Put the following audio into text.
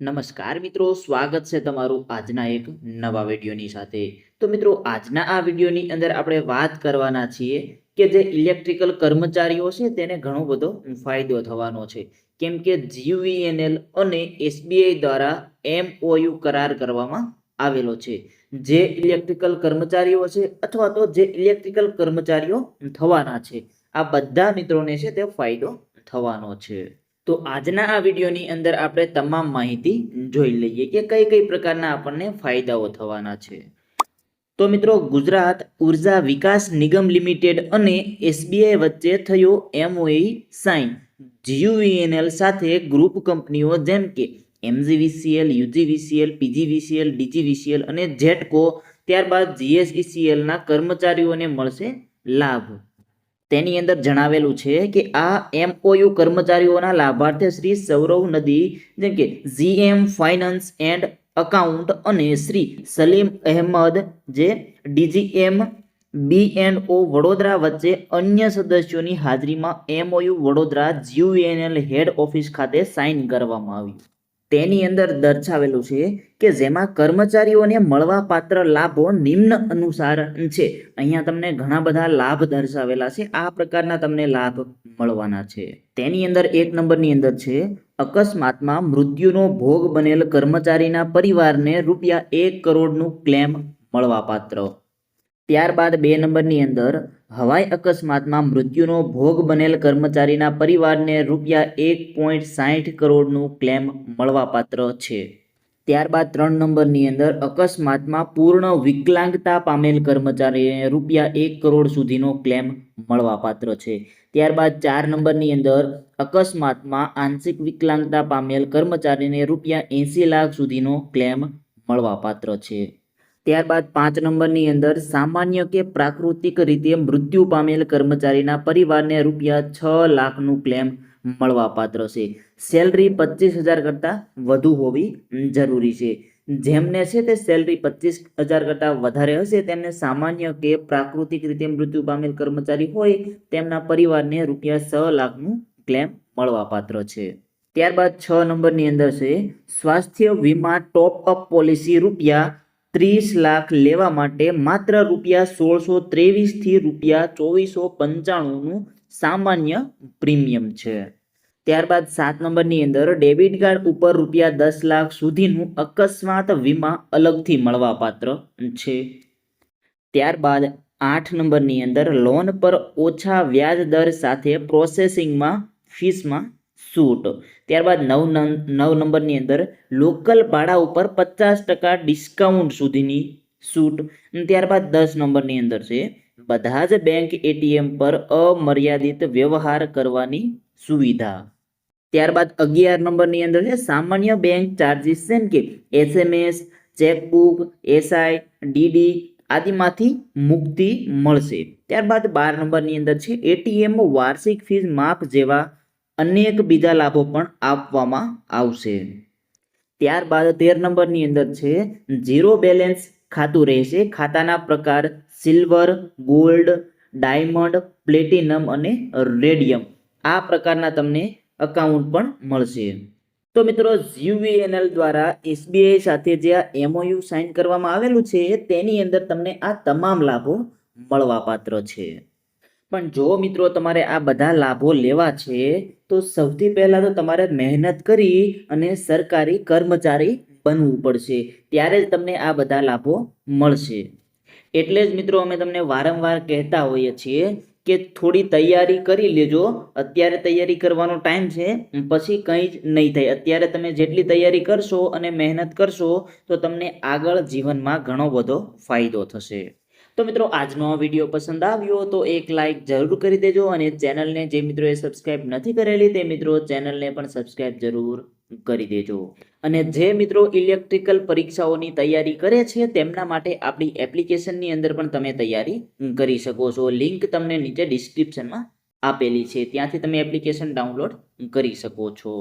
નમસ્કાર મિત્રો, સ્વાગત છે તમારું આજના એક નવા વિડીયોની સાથે. તો મિત્રો, આજના આ વિડીયોની અંદર આપણે વાત કરવાના છીએ કે જે ઇલેક્ટ્રિકલ કર્મચારીઓ છે તેને ઘણો બધો ફાયદો થવાનો છે. કેમ કે જીયુવીએનએલ અને એસબીઆઈ દ્વારા એમઓયુ કરાર કરવામાં આવેલો છે. જે ઇલેક્ટ્રિકલ કર્મચારીઓ છે અથવા તો જે ઇલેક્ટ્રિકલ કર્મચારીઓ થવાના છે. આ બધા મિત્રોને છે તે ફાયદો થવાનો છે. તો આજના આ વિડીયોની અંદર આપણે તમામ માહિતી જોઈ લઈએ કે કઈ કઈ પ્રકારના આપણને ફાયદાઓ થવાના છે. તો મિત્રો, ગુજરાત ઊર્જા વિકાસ નિગમ લિમિટેડ અને એસબીઆઈ વચ્ચે થયો એમઓઈ સાઇન. જીયુવીએનએલ સાથે ગ્રુપ કંપનીઓ જેમ કે એમજીવીસીએલ, યુજીવીસીએલ, પીજીવીસીએલ, ડીજીવીસીએલ અને જેટકો ત્યારબાદ જીએસઈસીએલના કર્મચારીઓને મળશે લાભ. તેની અંદર જણાવેલું છે કે આ એમઓયુ કર્મચારીઓના લાભાર્થે શ્રી સૌરવ નદી, જેમ કે જીએમ ફાઇનાન્સ એન્ડ અકાઉન્ટ અને શ્રી સલીમ અહેમદ, જે DGM B and O Vadodara વચ્ચે અન્ય સદસ્યોની હાજરીમાં MOU Vadodara GUNL head office ખાતે સાઇન કરવામાં આવી તેની અંદર દર્શાવેલું છે કે જેમાં કર્મચારીઓને મળવાપાત્ર લાભો નિમ્ન અનુસાર છે. અહીંયા તમને ઘણા બધા લાભ દર્શાવેલા છે. આ પ્રકારના તમને લાભ મળવાના છે. તેની અંદર એક નંબરની અંદર છે, અકસ્માતમાં મૃત્યુનો ભોગ બનેલ કર્મચારીના પરિવારને રૂપિયા એક કરોડનું ક્લેમ મળવાપાત્ર. ત્યારબાદ બે નંબરની અંદર હવાઈ અકસ્માતમાં મૃત્યુનો ભોગ બનેલ કર્મચારીના પરિવારને રૂપિયા એક પોઈન્ટ સાઠ કરોડનું ક્લેમ મળવાપાત્ર છે. ત્યારબાદ ત્રણ નંબરની અંદર અકસ્માતમાં પૂર્ણ વિકલાંગતા પામેલ કર્મચારીને રૂપિયા એક કરોડ સુધીનો ક્લેમ મળવાપાત્ર છે. ત્યારબાદ ચાર નંબરની અંદર અકસ્માતમાં આંશિક વિકલાંગતા પામેલ કર્મચારીને રૂપિયા એંસી લાખ સુધીનો ક્લેમ મળવાપાત્ર છે. ત્યારબાદ પાંચ નંબરની અંદર સામાન્ય કે પ્રાકૃતિક રીતે મૃત્યુ પામેલ કર્મચારીના પરિવારને રૂપિયા છ લાખનું ક્લેમ મળવાપાત્ર છે. સેલરી પચીસ હજાર કરતાં વધુ હોવી જરૂરી છે. જેમને છે તે સેલરી પચીસ હજાર કરતાં વધારે હશે, તેમને સામાન્ય કે પ્રાકૃતિક રીતે મૃત્યુ પામેલ કર્મચારી હોય, તેમના પરિવારને રૂપિયા છ લાખનું ક્લેમ મળવાપાત્ર છે. ત્યારબાદ છ નંબરની અંદર છે, સ્વાસ્થ્ય વીમા ટોપ અપ પોલિસી રૂપિયા ત્રીસ લાખ લેવા માટે માત્ર રૂપિયા સોળસો ત્રેવીસથી રૂપિયા ચોવીસો પંચાણુંનું સામાન્ય પ્રીમિયમ છે. ત્યારબાદ સાત નંબરની અંદર ડેબિટ કાર્ડ ઉપર રૂપિયા દસ લાખ સુધીનું અકસ્માત વીમા અલગથી મળવાપાત્ર છે. ત્યારબાદ આઠ નંબરની અંદર લોન પર ઓછા વ્યાજ દર સાથે પ્રોસેસિંગમાં ફીસમાં છૂટ ત્યારબાદ નવ નવ નંબરની અંદર લોકલ ભાડા ઉપર પચાસ ટકા ડિસ્કાઉન્ટ સુધીની સૂટ ત્યારબાદ દસ નંબરની અંદર છે, બધા જ બેંક એટીએમ પર અમર્યાદિત વ્યવહાર કરવાની સુવિધા. ત્યારબાદ અગિયાર નંબરની અંદર છે, સામાન્ય બેંક ચાર્જીસ જેમ કે એસએમએસ ચેકબુક એસઆઈ ડીડી આદિમાંથી મુક્તિ મળશે. ત્યારબાદ બાર નંબરની અંદર છે એટીએમ વાર્ષિક ફીસ માફ જેવા અનેક બીજા લાભો પણ આપવામાં આવશે. ત્યારબાદ તેર નંબરની અંદર છે, ઝીરો બેલેન્સ ખાતું રહેશે. ખાતાના પ્રકાર સિલ્વર, ગોલ્ડ, ડાયમંડ, પ્લેટિનમ અને રેડિયમ. આ પ્રકારના તમને અકાઉન્ટ પણ મળશે. તો મિત્રો યુવીએનએલ દ્વારા એસબીઆઈ સાથે જે આ એમઓયુ સાઇન કરવામાં આવેલું છે, તેની અંદર તમને આ તમામ લાભો મળવાપાત્ર છે. પણ જો મિત્રો તમારે આ બધા લાભો લેવા છે, તો સૌથી પહેલાં તો તમારે મહેનત કરી અને સરકારી કર્મચારી બનવું પડશે. ત્યારે જ તમને આ બધા લાભો મળશે. એટલે જ મિત્રો અમે તમને વારંવાર કહેતા હોઈએ છીએ કે થોડી તૈયારી કરી લેજો. અત્યારે તૈયારી કરવાનો ટાઈમ છે, પછી કંઈ જ નહીં થાય. અત્યારે તમે જેટલી તૈયારી કરશો અને મહેનત કરશો, તો તમને આગળ જીવનમાં ઘણો બધો ફાયદો થશે. તો મિત્રો, આજનો વીડિયો પસંદ આવ્યો તો એક લાઇક જરૂર કરી દેજો અને ચેનલને જે મિત્રોએ સબસ્ક્રાઇબ નથી કરેલી તે મિત્રો ચેનલને પણ સબસ્ક્રાઇબ જરૂર કરી દેજો. અને જે મિત્રો ઇલેક્ટ્રિકલ પરીક્ષાઓની તૈયારી કરે છે તેમના માટે આપણી એપ્લિકેશનની અંદર પણ તમે તૈયારી કરી શકો છો. લિંક તમને નીચે ડિસ્ક્રિપ્શનમાં આપેલી છે. ત્યાંથી તમે એપ્લિકેશન ડાઉનલોડ કરી શકો છો.